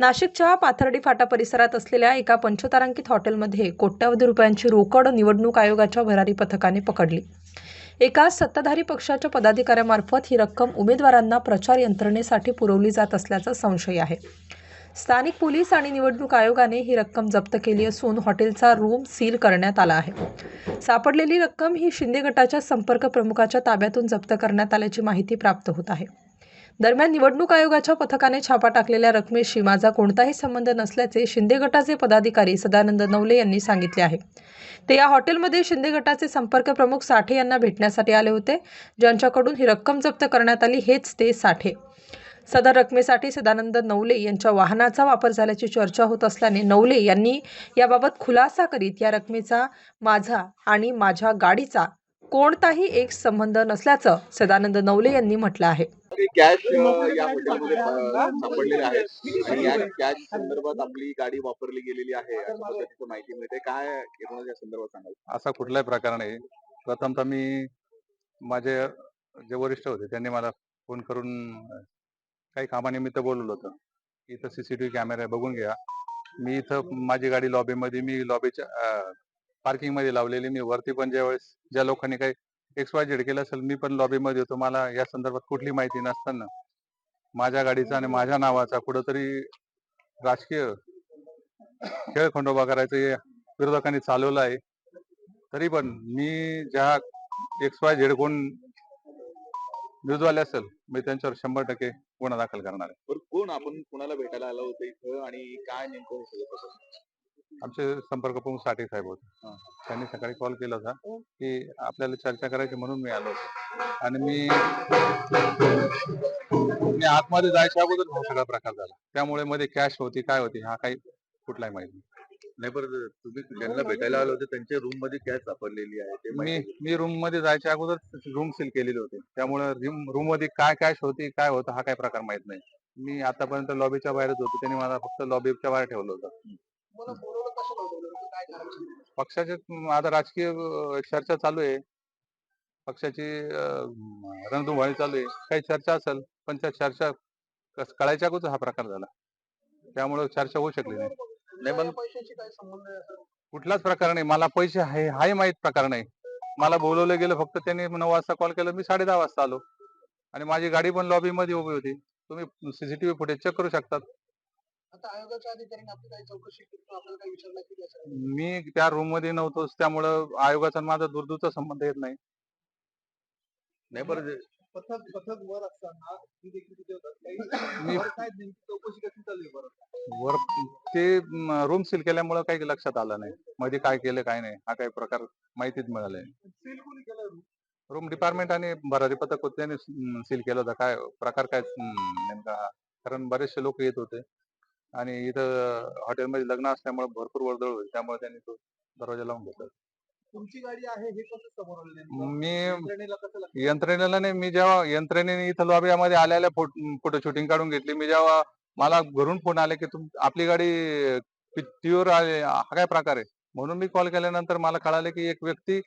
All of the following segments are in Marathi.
नाशिकच्या पाथर्डी फाटा परिसरात असलेल्या एका पंचतारांकित हॉटेलमध्ये कोट्यवधी रुपयांची रोकड निवडणूक आयोगाच्या भरारी पथकाने पकडली. एका सत्ताधारी पक्षाच्या पदाधिकाऱ्यामार्फत ही रक्कम उमेदवारांना प्रचार यंत्रणेसाठी पुरवली जात असल्याचा संशय आहे. स्थानिक पोलीस आणि निवडणूक आयोगाने ही रक्कम जप्त केली असून हॉटेलचा रूम सील करण्यात आला आहे. सापडलेली रक्कम ही शिंदे गटाच्या संपर्क प्रमुखाच्या ताब्यातून जप्त करण्यात आल्याची माहिती प्राप्त होत आहे. दरम्यान निवडणूक आयोगाच्या पथकाने छापा टाकलेल्या रकमेशी माझा कोणताही संबंध नसल्याचे शिंदे गटाचे पदाधिकारी सदानंद नवले यांनी सांगितले आहे. ते या हॉटेलमध्ये शिंदे गटाचे संपर्क प्रमुख साठे यांना भेटण्यासाठी आले होते. ज्यांच्याकडून ही रक्कम जप्त करण्यात आली हेच ते साठे. सदर रकमेसाठी सदानंद नवले यांच्या वाहनाचा वापर झाल्याची चर्चा होत असल्याने नवले यांनी याबाबत खुलासा करीत या रकमेचा माझा आणि माझ्या गाडीचा कोणताही एक संबंध नसल्याचं सदानंद नवले यांनी म्हटलं आहे. काही कॅश या हॉटेलमध्ये सापडलेले आहेत. आणि या कॅश संदर्भात आपली गाडी वापरली गेलेली आहे. अशा पद्धतीची माहिती मिळते. काय या संदर्भात सांगाल? असा कुठलाही प्रकार नाही प्रथमतः मी माझे जे वरिष्ठ होते त्यांनी मला फोन करून काही कामानिमित्त बोलवलं होतं. इथं सीसीटीव्ही कॅमेरा बघून घ्या. मी इथं माझी गाडी लॉबीमध्ये मी लॉबीच्या पार्किंगमध्ये लावलेली. मी वरती पण ज्यावेळेस ज्या लोकांनी काही एक्स वाय झेड केलं असेल मी पण लॉबीमध्ये होतो. मला या संदर्भात कुठली माहिती नसताना माझ्या गाडीचा आणि माझ्या नावाचा कुठंतरी राजकीय खेळ खंडोबा करायचं हे विरोधकांनी चालवलं आहे. तरी पण मी ज्या एक्स वाय झेड कोण न्यूजवाले असेल मी त्यांच्यावर शंभर टक्के गुन्हा दाखल करणार आहे. कोण आपण कुणाला भेटायला आलं होतं इथं आणि काय नेमकं? आमचे संपर्क प्रमुख साठे साहेब होते. त्यांनी सकाळी कॉल केला होता. की आपल्याला चर्चा करायची म्हणून मी आलो होतो. आणि मी मी आतमध्ये जायच्या अगोदर हा सगळा प्रकार झाला. त्यामुळे मध्ये कॅश होती काय होती हा काही कुठलाही माहिती नाही. नाही बरं तुम्ही ज्यांना भेटायला आले होते त्यांच्या रूममध्ये कॅश सापडलेली आहे ते मी माहिती मी रूममध्ये जायच्या अगोदर रूम सील केलेली होती. त्यामुळे रूममध्ये काय कॅश होती काय होतं हा काही प्रकार माहीत नाही. मी आतापर्यंत लॉबीच्या बाहेरच होतो. त्यांनी मला फक्त लॉबीच्या बाहेर ठेवलं होतं. पक्षाचे आता राजकीय चर्चा चालू आहे. पक्षाची रणधुमाळी चालू आहे. काही चर्चा असेल पण त्या चर्चा कस- कळायच्या अगोदर हा प्रकार झाला. त्यामुळे चर्चा होऊ शकली नाही. पण कुठलाच प्रकार नाही. मला पैसे आहे हाही माहीत प्रकार नाही. मला बोलवलं गेलं फक्त त्यांनी नऊ वाजता कॉल केला मी साडे दहा वाजता आलो. आणि माझी गाडी पण लॉबी मध्ये उभी होती. तुम्ही सीसीटीव्ही फुटेज चेक करू शकतात. आता आयोगाच्या अधिकाऱ्यांनी आपली काही चौकशी आपल्याला काही केली असेल मी त्या रूममध्ये नव्हतोच त्यामुळं आयोगाचा आणि माझा दूरदूरचा संबंध येत नाही. नाही बरं जे- पथक पथक वर असताना ती देखील तिथे होतात. मी- काही वर काय नेमकी चौकशी कशी चालू आहे बरं? वर ते रूम सील केल्यामुळं काही लक्षात आलं नाही. मध्ये काय केलं काय नाही. हा काही प्रकार माहितीच मिळाले सील कोणी केलं रूम डिपार्टमेंट आणि भरारी पथक होते त्यांनी सील केलं होतं. काय प्रकार काय नेमका हा. कारण बरेचसे लोक येत होते. आणि इथं हॉटेलमध्ये लग्न असल्यामुळे भरपूर वर्दळ होती त्यामुळे त्यांनी तो दरवाजा लावून घेतला. तुमची गाडी आहे हे कसं समोर आलं नेमकं? मी यंत्रणेला कसं लक्षात यंत्रणेला नाही मी जेव्हा यंत्रणेने इथं लॉबीमध्ये आलेल्या फोटो शूटिंग काढून घेतली मी जेव्हा मला घरून फोन आले की तुम आपली गाडी टीव्हीवर आली हा काय प्रकार आहे? म्हणून मी कॉल केल्यानंतर मला कळाले की एक व्यक्ती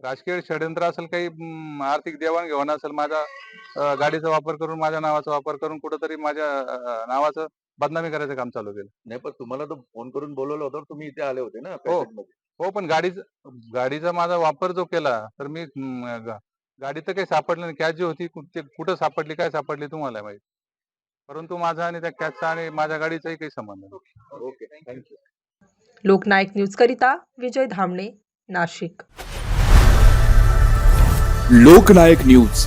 राजकीय षडयंत्र असेल काही अं, आर्थिक देवाणघेवाण असेल माझ्या अं, गाडीचा वापर करून माझ्या नावाचा वापर करून कुठंतरी माझ्या अं, नावाचं बदनामी करायचं काम चालू केलं. नाही पण तुम्हाला तो फोन करून बोलवलं होतं तुम्ही इथे आले होते ना हो. हो पण गाडीचा गाडीचा माझा वापर जो केला तर मी गा- गाडी तर काही सापडली नाही. कॅच जी होती कु- ते कुठं सापडली काय सापडली तुम्हाला माहीत? परंतु माझा आणि त्या कॅचचा आणि माझ्या गाडीचाही काही संबंध नाही. Okay thank you. लोकनायक न्यूजकरिता विजय धामणे नाशिक. लोकनायक न्यूज.